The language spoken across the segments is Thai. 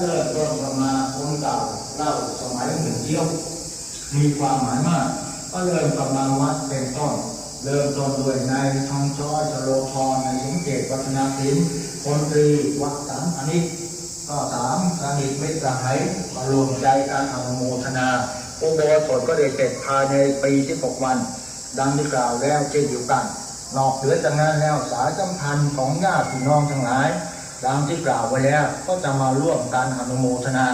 เริ่มต้นประมาณคนเก่าเล่าสมัยหนึ่งเที่ยวมีความหมายมาก ก็เริ่มกำลังวัดเป็นต้น เริ่มต้นด้วยนายทองช้อยชโลธรนายสมเกตวัฒนาศิลป์พลตรีวัดสันอันนี้ก็สามสนิทมิตรสหายมารวมใจการอนุโมทนาอุโบสถก็ได้เสร็จภายในปีที่หกวัน ดังที่กล่าวแล้วเช่นเดียวกัน นอกเหนือจากนั้นแล้วสายสัมพันธ์ของญาติพี่น้องทั้งหลาย ดังที่กล่าวไว้แล้วก็จะมาร่วมการอนุโมทนา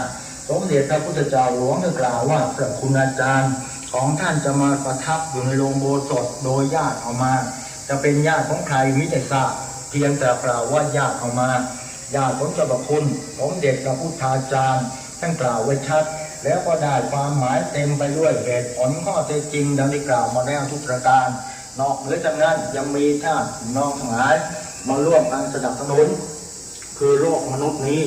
สมเด็จพระพุทธเจ้าหลวงได้กล่าวว่าพระคุณอาจารย์ของท่านจะมาประทับอยู่ในโรงโบสถโดยญาติเอามา จะเป็นญาติของใครมิได้ทราบเพียงแต่กล่าวว่าญาติเอามาญาติของเจ้าพระคุณสมเด็จพระพุทธาจารย์ท่านกล่าวไว้ชัด แล้วก็ได้ความหมายเต็มไปด้วยเหตุผลข้อเท็จจริงดังที่กล่าวมาแล้วทุกประการ นอกเหนือจากนั้นยังมีท่านน้องทั้งหลายมาร่วมกันสนับสนุน คือโลกมนุษย์นี้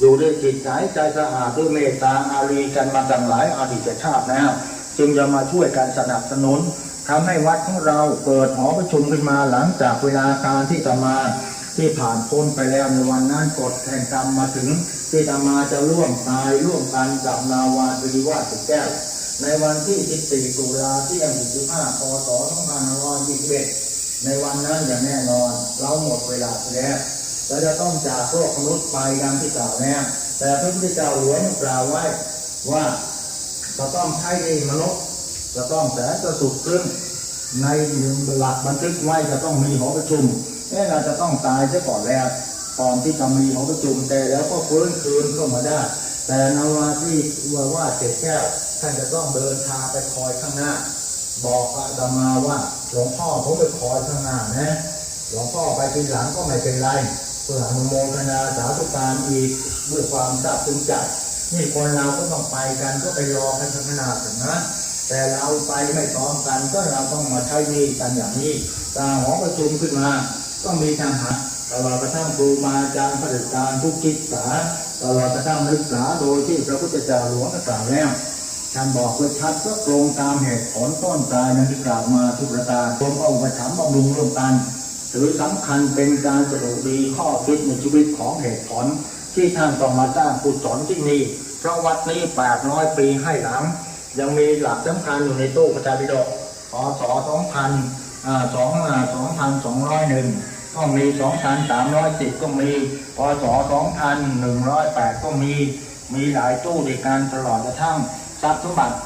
อยู่ด้วยจิตใจใจสะอาดด้วยเมตตาอารีกันมาตั้งหลายอดีตชาติแล้วจึงจะมาช่วยการสนับสนุนทำให้วัดของเราเปิดหอประชุมขึ้นมาหลังจากเวลาการที่จะมาที่ผ่านพ้นไปแล้วในวันนั้นกฎแห่งกรรมมาถึงที่จะมาจะร่วมตายร่วมกันกับนาวาตรีวาสิแก้ว ในวันที่ 14 ตุลาที่ยัง15พศ2521ในวันนั้นอย่างแน่นอน เราหมดเวลาแล้ว เราจะต้องจากโลกมนุษย์ไปดังที่กล่าวแล้วแต่พระพุทธเจ้าหลวงกล่าวไว้ว่าจะต้องใช้ในมนุษย์จะต้องแสนจะสุดครึ่งในหลักบันทึกไว้จะต้องมีหอประชุมแน่เราจะต้องตายซะก่อนแล้วก่อนที่จะมีหอประชุมแต่แล้วก็ฟื้นคืนเข้ามาได้ แต่นาวาที่ว่าว่าเจ็ดแก้วท่านจะต้องเดินทางไปคอยข้างหน้า บอกอาตมาว่าหลวงพ่อผมไปคอยข้างหน้านะหลวงพ่อไปทีหลังก็ไม่เป็นไร พื่ออนุโมทนาสาธุการอีกด้วยความซาบซึ้งใจนี่คนเราก็ต้องไปกันก็ไปรอกันขนาถึงนะแต่เราไปไม่พร้อมกันก็เราต้องมาใช้นี่กันอย่างนี้ตาหอประชุมขึ้นมาต้องมีทางหาตลอดกระทั่งครูมาอาจารย์ปฏิการผู้คิดสาตลอดกระทั่งนักศึกษาโดยที่พระพุทธเจ้าหลวงกล่าวแล้วท่านบอกไว้ชัดก็ตรงตามเหตุผลต้นตายนั้นที่กล่าวมาทุกประการรวมเอาประถมบำรุงร่วมกัน ถือสำคัญเป็นการสรุปดีข้อคิดในชีวิตของเหตุผล ที่ท่านต้องมาสร้างกุศลที่นี่เพราะวัดนี้800ปีให้หลัง ยังมีหลักสำคัญอยู่ในตู้พระไตรปิฎกพศ2000อ่า2อ่า2201ก็มี2,310ก็มีพศ2108ก็มีมีหลายตู้ในการตลอดกระทั่งทรัพย์สมบัติ